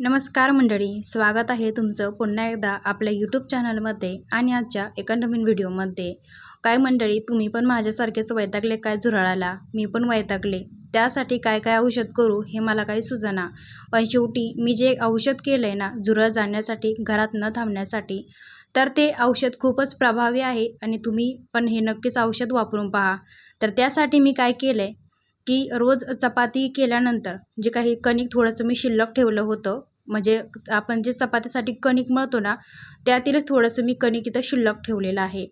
नमस्कार मंडळी स्वागत आहे तुमचं पुन्हा एकदा आपल्या यूट्यूब चॅनलमध्ये आणि आजच्या एका नवीन व्हिडिओमध्ये काय मंडळी तुम्ही पण माझ्यासारखेच वैतागले काय झुराळाला? मी पण वैतागले. त्यासाठी काय काय औषध करू हे मला काही सुचना. पण शेवटी मी जे औषध केलं आहे ना झुरळ जाण्यासाठी घरात न थांबण्यासाठी तर ते औषध खूपच प्रभावी आहे आणि तुम्ही पण हे नक्कीच औषध वापरून पहा. तर त्यासाठी मी काय केलं आहे की रोज चपाती केल्यानंतर जे काही कणिक थोडंसं मी शिल्लक ठेवलं होतं म्हणजे आपण जे चपातीसाठी कणिक मळतो ना त्यातीलच थोडंसं मी कणिक इथं शिल्लक ठेवलेलं आहे.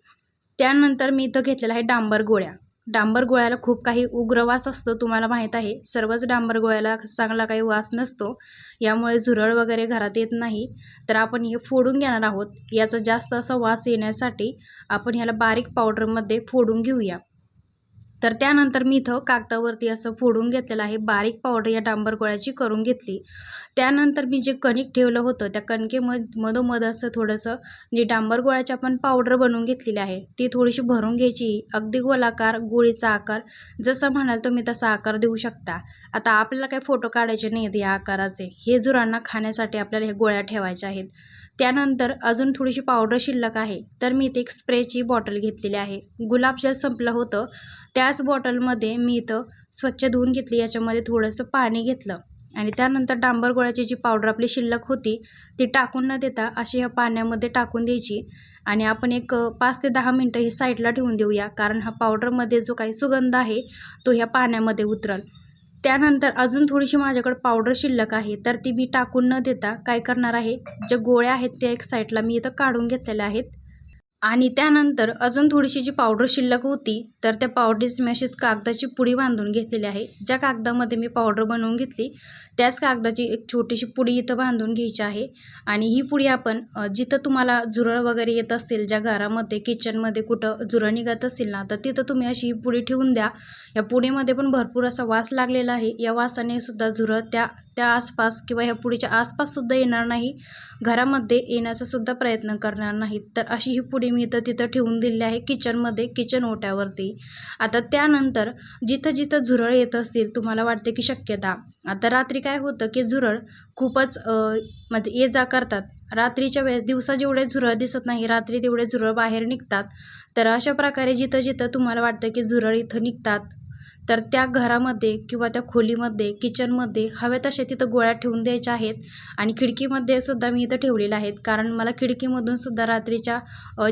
त्यानंतर मी इथं घेतलेलं आहे डांबर गोळ्या. डांबर गोळ्याला खूप काही उग्र वास असतो तुम्हाला माहीत आहे. सर्वच डांबर गोळ्याला चांगला काही वास नसतो. यामुळे झुरळ वगैरे घरात येत नाही. तर आपण हे फोडून घेणार आहोत. याचा जास्त असा वास येण्यासाठी आपण ह्याला बारीक पावडरमध्ये फोडून घेऊया. तर त्यानंतर मी इथं कागदावरती असं फोडून घेतलेलं आहे. बारीक पावडर या डांबर गोळ्याची करून घेतली. त्यानंतर मी जे कणिक ठेवलं होतं त्या कणकेमध मधोमध असं थोडंसं जे डांबर गोळ्याची आपण पावडर बनवून घेतलेली आहे ती थोडीशी भरून घ्यायची. अगदी गोलाकार गोळीचा आकार जसं म्हणाल तुम्ही तसा आकार देऊ शकता. आता आपल्याला काही फोटो काढायचे नाहीत या आकाराचे. हे जुरांना खाण्यासाठी आपल्याला हे गोळ्या ठेवायच्या आहेत. त्यानंतर अजून थोडीशी पावडर शिल्लक आहे. तर मी इथे एक स्प्रेची बॉटल घेतलेली आहे. गुलाबजल संपलं होतं. त्याच बॉटलमध्ये मी इथं स्वच्छ धुवून घेतली. याच्यामध्ये थोडंसं पाणी घेतलं. आणि त्यानंतर डांबर गोळ्याची जी पावडर आपली शिल्लक होती ती टाकून न देता अशी ह्या पाण्यामध्ये टाकून द्यायची. आणि आपण एक पाच ते दहा मिनटं ही साईडला ठेवून देऊया. कारण हा पावडरमध्ये जो काही सुगंध आहे तो ह्या पाण्यामध्ये उतरल. त्यानंतर अजून थोडीशी माझ्याकडे पावडर शिल्लक आहे तर ती मी टाकून न देता काय करणार आहे ज्या गोळ्या आहेत त्या एक साईडला मी इथं काढून घेतलेल्या आहेत. आणि त्यानंतर अजून थोडीशी जी पावडर शिल्लक होती तर त्या पावडरची मी अशीच कागदाची पुडी बांधून घेतलेली आहे. ज्या कागदामध्ये मी पावडर बनवून घेतली त्याच कागदाची एक छोटीशी पुडी इथं बांधून घ्यायची आहे. आणि ही पुडी आपण जिथं तुम्हाला झुरळ वगैरे येत असतील ज्या घरामध्ये किचनमध्ये कुठं झुरळ निघत असतील ना तर तिथं तुम्ही अशी ही पुडी ठेवून द्या. या पुडीमध्ये पण भरपूर असा वास लागलेला आहे. या वासाने सुद्धा झुरळ त्या त्या आसपास किंवा ह्या पुडीच्या आसपाससुद्धा येणार नाही घरामध्ये येण्याचा सुद्धा प्रयत्न करणार नाहीत. तर अशी ही पुडी मी इथं तिथं ठेवून दिली आहे किचनमध्ये किचन ओट्यावरती. आता त्यानंतर जिथं जिथं झुरळ येत असतील तुम्हाला वाटते की शक्यता. आता रात्री काय होतं की झुरळ खूपच म्हणजे ये जा करतात. रात्रीच्या वेळेस दिवसा जेवढे झुरळ दिसत नाही रात्री तेवढे झुरळ बाहेर निघतात. तर अशा प्रकारे जिथं जिथं तुम्हाला वाटतं की झुरळ इथं निघतात तर त्या घरामध्ये किंवा त्या खोलीमध्ये किचनमध्ये हव्या तशा तिथं गोळ्या ठेवून द्यायच्या आहेत. आणि खिडकीमध्ये सुद्धा मी इथं ठेवलेल्या आहेत. कारण मला खिडकीमधून सुद्धा रात्रीच्या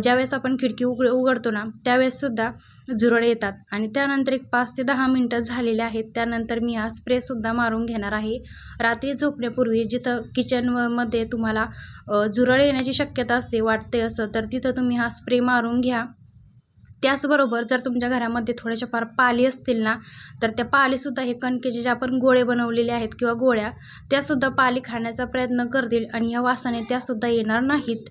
ज्यावेळेस आपण खिडकी उघड उघडतो ना त्यावेळेससुद्धा झुरळ येतात. आणि त्यानंतर एक पाच ते दहा मिनटं झालेले आहेत. त्यानंतर मी हा स्प्रेसुद्धा मारून घेणार आहे. रात्री झोपण्यापूर्वी जिथं किचनमध्ये तुम्हाला झुरळ येण्याची शक्यता असते वाटते असं तर तिथं तुम्ही हा स्प्रे मारून घ्या. त्याचबरोबर जर तुमच्या घरामध्ये थोड्याशा फार पाली असतील ना तर त्या पालीसुद्धा हे कणकेचे जे आपण गोळे बनवलेले आहेत किंवा गोळ्या त्यासुद्धा पाली खाण्याचा प्रयत्न करतील आणि या वासाने त्यासुद्धा येणार नाहीत.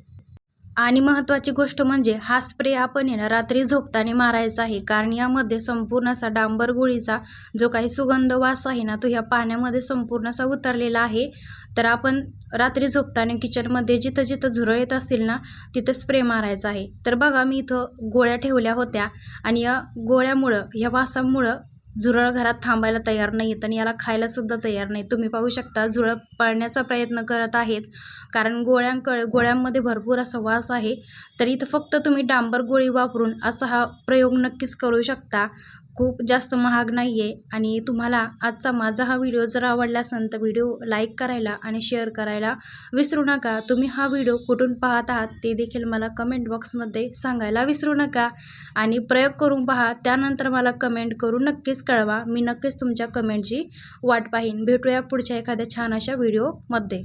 आणि महत्त्वाची गोष्ट म्हणजे हा स्प्रे आपण आहे ना रात्री झोपताना मारायचा आहे. कारण यामध्ये संपूर्ण असा डांबर गोळीचा जो काही सुगंध वास आहे ना तो ह्या पाण्यामध्ये संपूर्ण असा उतरलेला आहे. तर आपण रात्री झोपताना किचनमध्ये जिथं जिथं झुरळ येत असतील ना तिथं स्प्रे मारायचा आहे. तर बघा मी इथं गोळ्या ठेवल्या होत्या आणि या गोळ्यामुळं या वासामुळं झुरळ घरात थांबायला तयार नाहीत आणि याला खायलासुद्धा तयार नाही तुम्ही पाहू शकता झुरळ पळण्याचा प्रयत्न करत आहेत. कारण गोळ्यांकडे गोळ्यांमध्ये भरपूर असा वास आहे. तर इथं फक्त तुम्ही डांबर गोळी वापरून असा हा प्रयोग नक्कीच करू शकता. खूप जास्त महाग नाही आहे आणि तुम्हाला आजचा माझा हा व्हिडिओ जर आवडला असेल तर व्हिडिओ लाईक करायला आणि शेअर करायला विसरू नका. तुम्ही हा व्हिडिओ कुठून पाहत आहात ते देखील मला कमेंट बॉक्समध्ये सांगायला विसरू नका. आणि प्रयोग करून पहा त्यानंतर मला कमेंट करून नक्कीच कळवा. मी नक्कीच तुमच्या कमेंटची वाट पाहीन. भेटूया पुढच्या एखाद्या छान अशा व्हिडिओमध्ये.